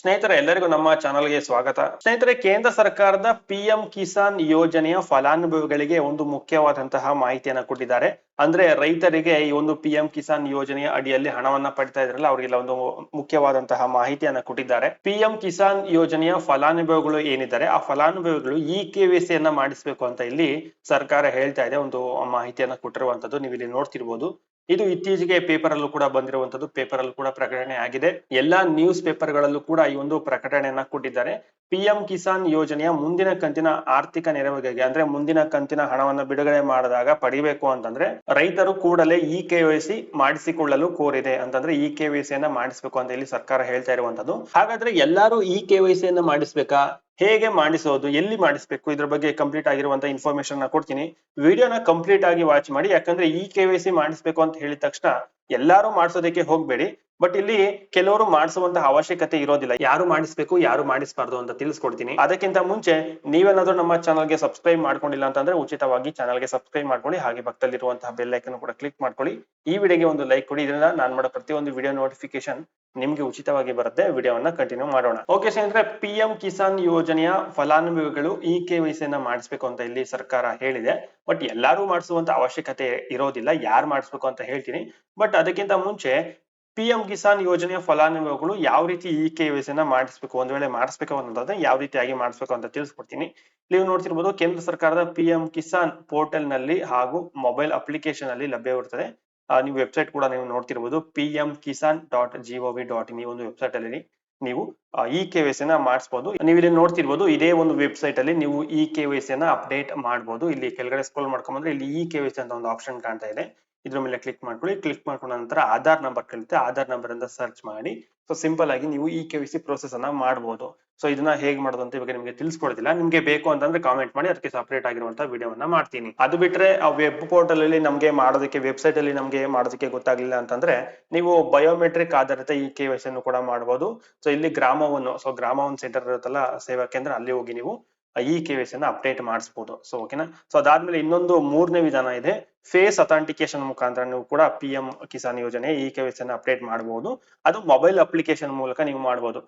ಸ್ನೇಹಿತರೆ, ಎಲ್ಲರಿಗೂ ನಮ್ಮ ಚಾನಲ್ಗೆ ಸ್ವಾಗತ. ಸ್ನೇಹಿತರೆ, ಕೇಂದ್ರ ಸರ್ಕಾರದ ಪಿಎಂ ಕಿಸಾನ್ ಯೋಜನೆಯ ಫಲಾನುಭವಿಗಳಿಗೆ ಒಂದು ಮುಖ್ಯವಾದಂತಹ ಮಾಹಿತಿಯನ್ನು ಕೊಟ್ಟಿದ್ದಾರೆ. ಅಂದ್ರೆ ರೈತರಿಗೆ ಈ ಒಂದು ಪಿಎಂ ಕಿಸಾನ್ ಯೋಜನೆಯ ಅಡಿಯಲ್ಲಿ ಹಣವನ್ನ ಪಡಿತಾ ಇದ್ರಲ್ಲ, ಅವರಿಗೆಲ್ಲ ಒಂದು ಮುಖ್ಯವಾದಂತಹ ಮಾಹಿತಿಯನ್ನ ಕೊಟ್ಟಿದ್ದಾರೆ. ಪಿಎಂ ಕಿಸಾನ್ ಯೋಜನೆಯ ಫಲಾನುಭವಿಗಳು ಏನಿದ್ದಾರೆ? ಆ ಫಲಾನುಭವಿಗಳು ಇ ಯನ್ನ ಮಾಡಿಸ್ಬೇಕು ಅಂತ ಇಲ್ಲಿ ಸರ್ಕಾರ ಹೇಳ್ತಾ ಇದೆ. ಒಂದು ಮಾಹಿತಿಯನ್ನ ಕೊಟ್ಟಿರುವಂತದ್ದು ನೀವು ಇಲ್ಲಿ ನೋಡ್ತಿರ್ಬೋದು. ಇದು ಇತ್ತೀಚೆಗೆ ಪೇಪರ್ ಅಲ್ಲೂ ಕೂಡ ಬಂದಿರುವಂತದ್ದು ಪೇಪರ್ ಅಲ್ಲೂ ಕೂಡ ಪ್ರಕಟಣೆ ಆಗಿದೆ. ಎಲ್ಲಾ ನ್ಯೂಸ್ ಪೇಪರ್ ಗಳಲ್ಲೂ ಕೂಡ ಈ ಒಂದು ಪ್ರಕಟಣೆಯನ್ನ ಕೊಟ್ಟಿದ್ದಾರೆ. ಪಿಎಂ ಕಿಸಾನ್ ಯೋಜನೆಯ ಮುಂದಿನ ಕಂತಿನ ಆರ್ಥಿಕ ನೆರವಿಗೆ ಅಂದ್ರೆ ಮುಂದಿನ ಕಂತಿನ ಹಣವನ್ನ ಬಿಡುಗಡೆ ಮಾಡಿದಾಗ ಪಡಿಬೇಕು ಅಂತಂದ್ರೆ ರೈತರು ಕೂಡಲೇ ಇ ಕೆವೈಸಿ ಮಾಡಿಸಿಕೊಳ್ಳಲು ಕೋರಿದೆ ಅಂತಂದ್ರೆ ಇ ಯನ್ನ ಮಾಡಿಸ್ಬೇಕು ಅಂತ ಇಲ್ಲಿ ಸರ್ಕಾರ ಹೇಳ್ತಾ ಇರುವಂತದ್ದು. ಹಾಗಾದ್ರೆ ಎಲ್ಲರೂ ಇ ಯನ್ನ ಮಾಡಿಸ್ಬೇಕಾ? ಹೇಗೆ ಮಾಡಿಸೋದು? ಎಲ್ಲಿ ಮಾಡಿಸ್ಬೇಕು? ಇದ್ರ ಬಗ್ಗೆ ಕಂಪ್ಲೀಟ್ ಆಗಿರುವಂತ ಇನ್ಫಾರ್ಮೇಶನ್ನ ಕೊಡ್ತೀನಿ. ವಿಡಿಯೋನ ಕಂಪ್ಲೀಟ್ ಆಗಿ ವಾಚ್ ಮಾಡಿ, ಯಾಕಂದ್ರೆ ಇ ಕೆ ವೈ ಮಾಡಿಸ್ಬೇಕು ಅಂತ ಹೇಳಿದ ತಕ್ಷಣ ಎಲ್ಲಾರು ಮಾಡಿಸೋದಕ್ಕೆ ಹೋಗ್ಬೇಡಿ. ಬಟ್ ಇಲ್ಲಿ ಕೆಲವರು ಮಾಡಿಸುವಂತಹ ಅವಶ್ಯಕತೆ ಇರೋದಿಲ್ಲ. ಯಾರು ಮಾಡಿಸ್ಬೇಕು, ಯಾರು ಮಾಡಿಸಬಾರ್ದು ಅಂತ ತಿಳಿಸ್ಕೊಡ್ತೀನಿ. ಅದಕ್ಕಿಂತ ಮುಂಚೆ ನೀವೇನಾದ್ರೂ ನಮ್ಮ ಚಾನಲ್ಗೆ ಸಬ್ಸ್ಕ್ರೈಬ್ ಮಾಡ್ಕೊಂಡಿಲ್ಲ ಅಂತಂದ್ರೆ ಉಚಿತವಾಗಿ ಚಾನಲ್ಗೆ ಸಬ್ಸ್ಕ್ರೈಬ್ ಮಾಡ್ಕೊಳ್ಳಿ. ಹಾಗೆ ಪಕ್ಕದಲ್ಲಿರುವಂತಹ ಬೆಲ್ ಐಕನ್ ಕೂಡ ಕ್ಲಿಕ್ ಮಾಡ್ಕೊಳ್ಳಿ. ಈ ವಿಡಿಯೋಗೆ ಒಂದು ಲೈಕ್ ಕೊಡಿ. ಇದರಿಂದ ನಾನು ಮಾಡೋ ಪ್ರತಿಯೊಂದು ವಿಡಿಯೋ ನೋಟಿಫಿಕೇಶನ್ ನಿಮ್ಗೆ ಉಚಿತವಾಗಿ ಬರುತ್ತೆ. ವಿಡಿಯೋವನ್ನ ಕಂಟಿನ್ಯೂ ಮಾಡೋಣ. ಓಕೆ ಸ್ನೇಹಿತರೆ ಪಿ ಕಿಸಾನ್ ಯೋಜನೆಯ ಫಲಾನುಭವಿಗಳು ಇ ಕೆ ವೈಸಿಯನ್ನ ಮಾಡಿಸ್ಬೇಕು ಅಂತ ಇಲ್ಲಿ ಸರ್ಕಾರ ಹೇಳಿದೆ. ಬಟ್ ಎಲ್ಲಾರು ಮಾಡಿಸುವಂತ ಅವಶ್ಯಕತೆ ಇರೋದಿಲ್ಲ. ಯಾರು ಮಾಡಿಸ್ಬೇಕು ಅಂತ ಹೇಳ್ತೀನಿ. ಬಟ್ ಅದಕ್ಕಿಂತ ಮುಂಚೆ ಪಿ ಎಂ ಕಿಸಾನ್ ಯೋಜನೆಯ ಫಲಾನುಭವಿಗಳು ಯಾವ ರೀತಿ ಇ ಕೆ ವೈಸಿಯನ್ನ ಮಾಡಿಸ್ಬೇಕು, ಒಂದ್ ವೇಳೆ ಮಾಡಿಸ್ಬೇಕು ಅನ್ನೋದಾದ್ರೆ ಯಾವ ರೀತಿಯಾಗಿ ಮಾಡಿಸ್ಬೇಕು ಅಂತ ತಿಳಿಸ್ಕೊಡ್ತೀನಿ. ನೀವು ನೋಡ್ತಿರ್ಬೋದು ಕೇಂದ್ರ ಸರ್ಕಾರದ ಪಿ ಕಿಸಾನ್ ಪೋರ್ಟಲ್ನಲ್ಲಿ ಹಾಗೂ ಮೊಬೈಲ್ ಅಪ್ಲಿಕೇಶನ್ ಅಲ್ಲಿ ಲಭ್ಯವಿರುತ್ತದೆ ನೀವು ವೆಬ್ಸೈಟ್ ಕೂಡ ನೀವು ನೋಡ್ತಿರ್ಬೋದು P M Kisan dot gov dot in ಈ ಒಂದು ವೆಬ್ಸೈಟ್ ಅಲ್ಲಿ ನೀವು ಇ ಕೆ ವೈ ನ ಮಾಡಿಸಬಹುದು ನೀವು ಇಲ್ಲಿ ನೋಡ್ತಿರ್ಬೋದು, ಇದೇ ಒಂದು ವೆಬ್ಸೈಟ್ ಅಲ್ಲಿ ನೀವು ಇ ಕೆ ವೈ ನ ಅಪ್ಡೇಟ್ ಮಾಡಬಹುದು ಇಲ್ಲಿ ಕೆಳಗಡೆ ಸ್ಕ್ರೋಲ್ ಮಾಡ್ಕೊಂಬಂದ್ರೆ ಇಲ್ಲಿ ಇ ಕೆ ವೈ ಅಂತ ಒಂದು ಆಪ್ಷನ್ ಕಾಣ್ತಾ ಇದೆ. ಇದ್ರ ಮೇಲೆ ಕ್ಲಿಕ್ ಮಾಡ್ಕೊಳ್ಳಿ. ಕ್ಲಿಕ್ ಮಾಡ್ಕೊಂಡ ನಂತರ ಆಧಾರ್ ನಂಬರ್ ಕಲಿತೆ ಆಧಾರ್ ನಂಬರ್ ಅಂತ ಸರ್ಚ್ ಮಾಡಿ. ಸೊ ಸಿಂಪಲ್ ಆಗಿ ನೀವು E K Y C process ಅನ್ನ ಮಾಡಬಹುದು ಸೊ ಇದನ್ನ ಹೇಗೆ ಮಾಡೋದು ಅಂತ ಇವಾಗ ನಿಮಗೆ ತಿಳಿಸ್ಕೊಡ್ತಿಲ್ಲ ನಿಮ್ಗೆ ಬೇಕು ಅಂತಂದ್ರೆ ಕಾಮೆಂಟ್ ಮಾಡಿ ಅದಕ್ಕೆ ಸಪರೇಟ್ ಆಗಿರುವಂತಹ ವಿಡಿಯೋವನ್ನ ಮಾಡ್ತೀನಿ. ಅದು ಬಿಟ್ರೆ ಆ ವೆಬ್ ಪೋರ್ಟಲ್ ಅಲ್ಲಿ ನಮಗೆ ಮಾಡೋದಕ್ಕೆ ವೆಬ್ಸೈಟ್ ಅಲ್ಲಿ ನಮ್ಗೆ ಮಾಡೋದಕ್ಕೆ ಗೊತ್ತಾಗ್ಲಿಲ್ಲ ಅಂತಂದ್ರೆ ನೀವು ಬಯೋಮೆಟ್ರಿಕ್ ಆಧಾರಿತ ಈ ಕೆ ವೈ ಅನ್ನು ಕೂಡ ಮಾಡಬಹುದು ಸೊ ಇಲ್ಲಿ ಗ್ರಾಮವನ್ನು ಸೊ ಗ್ರಾಮವನ್ ಸೆಂಟರ್ ಇರುತ್ತಲ್ಲ, ಸೇವಾ ಕೇಂದ್ರ, ಅಲ್ಲಿ ಹೋಗಿ ನೀವು ಇ ಕೆ ವೈ ಅನ್ನ ಅಪ್ಡೇಟ್ ಮಾಡಿಸಬಹುದು ಸೊ ಓಕೆನಾ ಸೊ ಅದಾದ್ಮೇಲೆ ಇನ್ನೊಂದು ಮೂರನೇ ವಿಧಾನ ಇದೆ. ಫೇಸ್ ಅಥೆಂಟಿಕೇಶನ್ ಮುಖಾಂತರ ನೀವು ಕೂಡ ಪಿ ಎಂ ಕಿಸಾನ್ ಯೋಜನೆ ಇ ಕೆ ವೈ ಅನ್ನ ಅಪ್ಡೇಟ್ ಮಾಡಬಹುದು ಅದು ಮೊಬೈಲ್ ಅಪ್ಲಿಕೇಶನ್ ಮೂಲಕ ನೀವು ಮಾಡಬಹುದು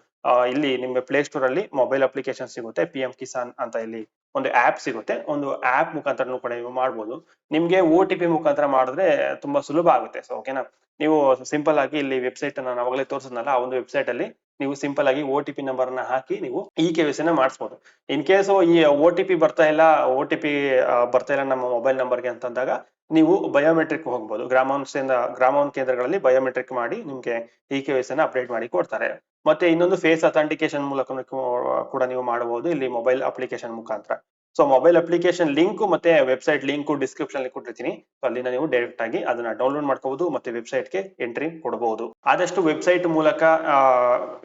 ಇಲ್ಲಿ ನಿಮ್ಗೆ ಪ್ಲೇ ಸ್ಟೋರ್ ಅಲ್ಲಿ ಮೊಬೈಲ್ ಅಪ್ಲಿಕೇಶನ್ ಸಿಗುತ್ತೆ ಪಿ ಎಂ ಕಿಸಾನ್ ಅಂತ ಇಲ್ಲಿ ಒಂದು ಆಪ್ ಸಿಗುತ್ತೆ. ಒಂದು ಆಪ್ ಮುಖಾಂತರ ಕೂಡ ನೀವು ಮಾಡ್ಬೋದು. ನಿಮ್ಗೆ ಒ ಟಿ ಪಿ ಮುಖಾಂತರ ಮಾಡಿದ್ರೆ ತುಂಬಾ ಸುಲಭ ಆಗುತ್ತೆ. ಸೊ ಓಕೆನಾ ನೀವು ಸಿಂಪಲ್ ಆಗಿ ಇಲ್ಲಿ ವೆಬ್ಸೈಟ್ ನಾನು ಅವಾಗಲೇ ತೋರಿಸಿದ್ನಲ್ಲ, ಆ ಒಂದು ವೆಬ್ಸೈಟ್ ಅಲ್ಲಿ ನೀವು ಸಿಂಪಲ್ ಆಗಿ ಒ ಟಿ ಪಿ ನಂಬರ್ ಅನ್ನ ಹಾಕಿ ನೀವು ಇ ಕೆ ವೈ ನ ಮಾಡಿಸಬಹುದು ಇನ್ ಕೇಸ್ ಈ ಒ ಟಿ ಪಿ ಬರ್ತಾ ಇಲ್ಲ ಒ ಟಿ ಪಿ ಬರ್ತಾ ಇಲ್ಲ ನಮ್ಮ ಮೊಬೈಲ್ ನಂಬರ್ಗೆ ಅಂತಂದಾಗ ನೀವು ಬಯೋಮೆಟ್ರಿಕ್ ಹೋಗ್ಬೋದು. ಗ್ರಾಮ ಗ್ರಾಮವನ್ ಕೇಂದ್ರಗಳಲ್ಲಿ ಬಯೋಮೆಟ್ರಿಕ್ ಮಾಡಿ ನಿಮ್ಗೆ ಇ ಕೆ ವೈ ನ ಅಪ್ಡೇಟ್ ಮಾಡಿ ಕೊಡ್ತಾರೆ. ಮತ್ತೆ ಇನ್ನೊಂದು ಫೇಸ್ ಅಥೆಂಟಿಕೇಶನ್ ಮೂಲಕ ಕೂಡ ನೀವು ಮಾಡಬಹುದು. ಇಲ್ಲಿ ಮೊಬೈಲ್ ಅಪ್ಲಿಕೇಶನ್ ಮುಖಾಂತರ. ಸೊ ಮೊಬೈಲ್ ಅಪ್ಲಿಕೇಶನ್ ಲಿಂಕ್ ಮತ್ತೆ ವೆಬ್ಸೈಟ್ ಲಿಂಕ್ ಡಿಸ್ಕ್ರಿಪ್ಷನ್ ಕೊಟ್ಟಿರ್ತೀನಿ. ಸೊ ಅಲ್ಲಿಂದ ನೀವು ಡೈರೆಕ್ಟ್ ಆಗಿ ಅದನ್ನ ಡೌನ್ಲೋಡ್ ಮಾಡ್ಕೋಬಹುದು ಮತ್ತೆ ವೆಬ್ಸೈಟ್ಗೆ ಎಂಟ್ರಿ ಕೊಡಬಹುದು ಆದಷ್ಟು ವೆಬ್ಸೈಟ್ ಮೂಲಕ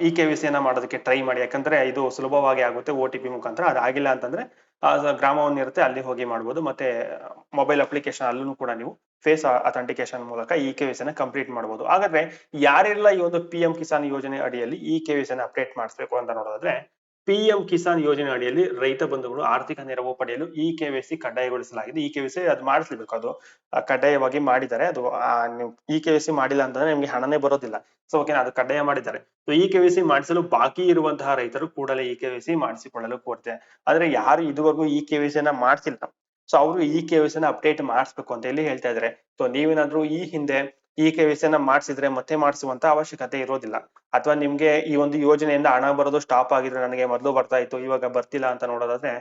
ಇ ಕೆ ವಿ ಸಿಯನ್ನ ಮಾಡೋದಕ್ಕೆ ಟ್ರೈ ಮಾಡಿ. ಯಾಕಂದ್ರೆ ಇದು ಸುಲಭವಾಗಿ ಆಗುತ್ತೆ ಒ ಟಿ ಪಿ ಮುಖಾಂತರ. ಅದಾಗಿಲ್ಲ ಅಂತಂದ್ರೆ ಗ್ರಾಮವನ್ನ ಇರುತ್ತೆ, ಅಲ್ಲಿ ಹೋಗಿ ಮಾಡ್ಬೋದು. ಮತ್ತೆ ಮೊಬೈಲ್ ಅಪ್ಲಿಕೇಶನ್ ಅಲ್ಲೂ ಕೂಡ ನೀವು ಫೇಸ್ ಅಥೆಂಟಿಕೇಶನ್ ಮೂಲಕ ಇ ಕೆ ನ ಕಂಪ್ಲೀಟ್ ಮಾಡಬಹುದು ಹಾಗಾದ್ರೆ, ಯಾರೆಲ್ಲ ಈ ಒಂದು ಪಿ ಎಂ ಕಿಸಾನ್ ಯೋಜನೆ ಅಡಿಯಲ್ಲಿ ಇ ಕೆ ನ ಅಪ್ಡೇಟ್ ಮಾಡಿಸ್ಬೇಕು ಅಂತ ನೋಡೋದಾದ್ರೆ ಪಿ ಎಂ ಕಿಸಾನ್ ಯೋಜನೆ ಅಡಿಯಲ್ಲಿ ರೈತ ಬಂಧುಗಳು ಆರ್ಥಿಕ ನೆರವು ಪಡೆಯಲು ಇ ಕೆ ವೈ ಕಡ್ಡಾಯಗೊಳಿಸಲಾಗಿದೆ. ಇ ಕೆ ವಿ ಸಿ ಅದು ಮಾಡಿಸ್ಲೇಬೇಕು. ಅದು ಕಡ್ಡಾಯವಾಗಿ ಮಾಡಿದ್ದಾರೆ. ಅದು ಇ ಕೆ ವೈ ಮಾಡಿಲ್ಲ ಅಂತಂದ್ರೆ ನಿಮ್ಗೆ ಹಣನೇ ಬರೋದಿಲ್ಲ. ಸೊ ಓಕೆ ಅದು ಕಡ್ಡಾಯ ಮಾಡಿದ್ದಾರೆ. So E K Y C ಮಾಡಿಸಲು ಬಾಕಿ ಇರುವಂತಹ ರೈತರು ಕೂಡಲೇ ಇ ಕೆ ವಿ ಸಿ ಮಾಡಿಸಿಕೊಳ್ಳಲು ಕೋರ್ತೆ. ಆದ್ರೆ ಯಾರು ಇದುವರೆಗೂ ಇ ಕೆ ವೈ ಮಾಡಿಸಿಲ್ಲ. ಸೊ ಅವರು ಇ ಕೆ ಸಿ ನ ಅಪ್ಡೇಟ್ ಮಾಡಿಸ್ಬೇಕು ಅಂತ ಇಲ್ಲಿ ಹೇಳ್ತಾ ಇದ್ದಾರೆ. ಸೊ ನೀವೇನಾದ್ರೂ ಈ ಹಿಂದೆ ಇ ಕೆ ಮಾಡಿಸಿದ್ರೆ ಮತ್ತೆ ಮಾಡಿಸುವಂತ ಅವಶ್ಯಕತೆ ಇರೋದಿಲ್ಲ. ಅಥವಾ ನಿಮ್ಗೆ ಈ ಒಂದು ಯೋಜನೆಯಿಂದ ಹಣ ಬರೋದು ಸ್ಟಾಪ್ ಆಗಿದ್ರೆ ನನಗೆ ಮೊದಲು ಬರ್ತಾ ಇತ್ತು, ಇವಾಗ ಬರ್ತಿಲ್ಲ ಅಂತ ನೋಡೋದಾದ್ರೆ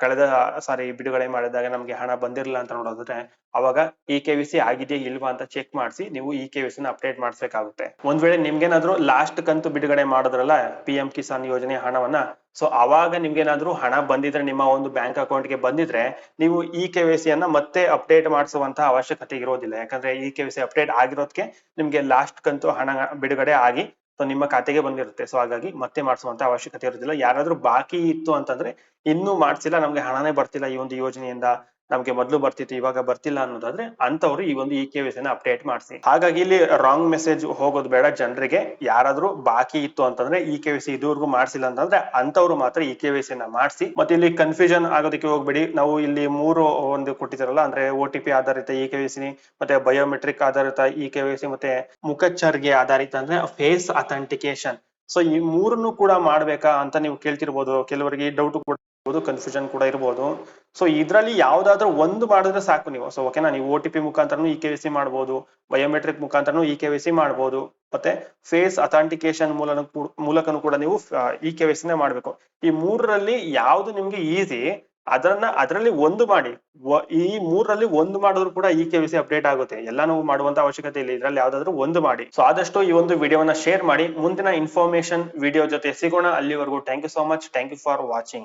ಕಳೆದ, ಸಾರಿ ಬಿಡುಗಡೆ ಮಾಡಿದಾಗ ನಮ್ಗೆ ಹಣ ಬಂದಿರಲಿಲ್ಲ ಅಂತ ನೋಡೋದ್ರೆ ಅವಾಗ ಇ ಕೆ ವಿ ಸಿ ಆಗಿದೆಯಾ ಇಲ್ವಾ ಅಂತ ಚೆಕ್ ಮಾಡಿಸಿ ನೀವು ಇ ಕೆ ವಿ ನ ಅಪ್ಡೇಟ್ ಮಾಡಿಸ್ಬೇಕಾಗುತ್ತೆ. ಒಂದ್ ವೇಳೆ ನಿಮ್ಗೇನಾದ್ರೂ ಲಾಸ್ಟ್ ಕಂತು ಬಿಡುಗಡೆ ಮಾಡಿದ್ರಲ್ಲ ಪಿ ಎಂ ಕಿಸಾನ್ ಯೋಜನೆ ಹಣವನ್ನ ಸೊ ಅವಾಗ ನಿಮ್ಗೇನಾದ್ರೂ ಹಣ ಬಂದಿದ್ರೆ ನಿಮ್ಮ ಒಂದು ಬ್ಯಾಂಕ್ ಅಕೌಂಟ್ಗೆ ಬಂದಿದ್ರೆ ನೀವು ಇ ಕೆ ವಿ ಸಿ ಅನ್ನ ಮತ್ತೆ ಅಪ್ಡೇಟ್ ಮಾಡಿಸುವಂತಹ ಅವಶ್ಯಕತೆ ಇರೋದಿಲ್ಲ. ಯಾಕಂದ್ರೆ E K V C update ಆಗಿರೋದಕ್ಕೆ ನಿಮ್ಗೆ ಲಾಸ್ಟ್ ಕಂತು ಹಣ ಬಿಡುಗಡೆ ಆಗಿ ಸೊ ನಿಮ್ಮ ಖಾತೆಗೆ ಬಂದಿರುತ್ತೆ. ಸೊ ಹಾಗಾಗಿ ಮತ್ತೆ ಮಾಡಿಸುವಂತ ಅವಶ್ಯಕತೆ ಇರೋದಿಲ್ಲ. ಯಾರಾದ್ರೂ ಬಾಕಿ ಇತ್ತು ಅಂತಂದ್ರೆ ಇನ್ನೂ ಮಾಡ್ಸಿಲ್ಲ. ನಮ್ಗೆ ಹಣನೇ ಬರ್ತಿಲ್ಲ ಈ ಒಂದು ಯೋಜನೆಯಿಂದ. ನಮ್ಗೆ ಮೊದಲು ಬರ್ತಿತ್ತು, ಇವಾಗ ಬರ್ತಿಲ್ಲ ಅನ್ನೋದಾದ್ರೆ ಅಂತವ್ರು ಈ ಒಂದು ಇ ಕೆ ನ ಅಪ್ಡೇಟ್ ಮಾಡಿಸಿ. ಹಾಗಾಗಿ ಇಲ್ಲಿ ರಾಂಗ್ ಮೆಸೇಜ್ ಹೋಗೋದು ಬೇಡ ಜನರಿಗೆ. ಯಾರಾದ್ರೂ ಬಾಕಿ ಇತ್ತು ಅಂತಂದ್ರೆ ಇ ಕೆ ವಿ ಸಿ ಇದುವರೆಗೂ ಮಾಡಿಸಿಲ್ಲ ಅಂತಂದ್ರೆ ಅಂತವ್ರು ಮಾತ್ರ ಇ ಕೆ ವಿ ನ ಮಾಡಿಸಿ. ಮತ್ತೆ ಇಲ್ಲಿ ಕನ್ಫ್ಯೂಷನ್ ಆಗೋದಕ್ಕೆ ಹೋಗ್ಬೇಡಿ. ನಾವು ಇಲ್ಲಿ ಮೂರು ಒಂದು ಕೊಟ್ಟಿದ್ದಾರಲ್ಲ, ಅಂದ್ರೆ ಒ ಟಿ ಪಿ ಆಧಾರಿತ ಇ ಕೆ ವಿ ಸಿ ಮತ್ತೆ ಬಯೋಮೆಟ್ರಿಕ್ ಆಧಾರಿತ ಇ ಕೆ ವಿ ಸಿ ಮತ್ತೆ ಮುಖಚರ್ಗೆ ಆಧಾರಿತ, ಅಂದ್ರೆ ಫೇಸ್ ಅಥೆಂಟಿಕೇಶನ್ ಸೊ ಈ ಮೂರನ್ನು ಕೂಡ ಮಾಡ್ಬೇಕಾ ಅಂತ ನೀವು ಕೇಳ್ತಿರ್ಬೋದು. ಕೆಲವರಿಗೆ ಡೌಟ್ ಕೂಡ ಕನ್ಫ್ಯೂಷನ್ ಕೂಡ ಇರ್ಬೋದು. ಸೊ ಇದರಲ್ಲಿ ಯಾವ್ದಾದ್ರು ಒಂದು ಮಾಡಿದ್ರೆ ಸಾಕು ನೀವು. ಸೊ ಓಕೆನಾ ನೀವು ಓ ಟಿ ಪಿ ಮುಖಾಂತರನು ಇ ಕೆ ಸಿ ಮಾಡ್ಬೋದು ಬಯೋಮೆಟ್ರಿಕ್ ಮುಖಾಂತರನು ಇ ಕೆ ಸಿ ಮಾಡ್ಬೋದು, ಮತ್ತೆ ಫೇಸ್ ಅಥೆಂಟಿಕೇಶನ್ ಮೂಲಕ ಮೂಲಕನು ಕೂಡ ನೀವು ಇ ಕೆ ನೇ ಮಾಡ್ಬೇಕು. ಈ ಮೂರರಲ್ಲಿ ಯಾವ್ದು ನಿಮ್ಗೆ ಈಸಿ ಅದನ್ನ, ಅದರಲ್ಲಿ ಒಂದು ಮಾಡಿ. ಈ ಮೂರರಲ್ಲಿ ಒಂದು ಮಾಡಿದ್ರು ಕೂಡ ಇ ಕೆ ಸಿ ಅಪ್ಡೇಟ್ ಆಗುತ್ತೆ. ಎಲ್ಲಾನು ಮಾಡುವಂತ ಅವಶ್ಯಕತೆ ಇಲ್ಲ. ಇದರಲ್ಲಿ ಯಾವ್ದಾದ್ರು ಒಂದು ಮಾಡಿ. ಸೊ ಆದಷ್ಟು ಈ ಒಂದು ವಿಡಿಯೋವನ್ನ ಶೇರ್ ಮಾಡಿ. ಮುಂದಿನ ಇನ್ಫಾರ್ಮೇಶನ್ ವಿಡಿಯೋ ಜೊತೆ ಸಿಗೋಣ. ಅಲ್ಲಿವರೆಗೂ thank you so much thank you for watching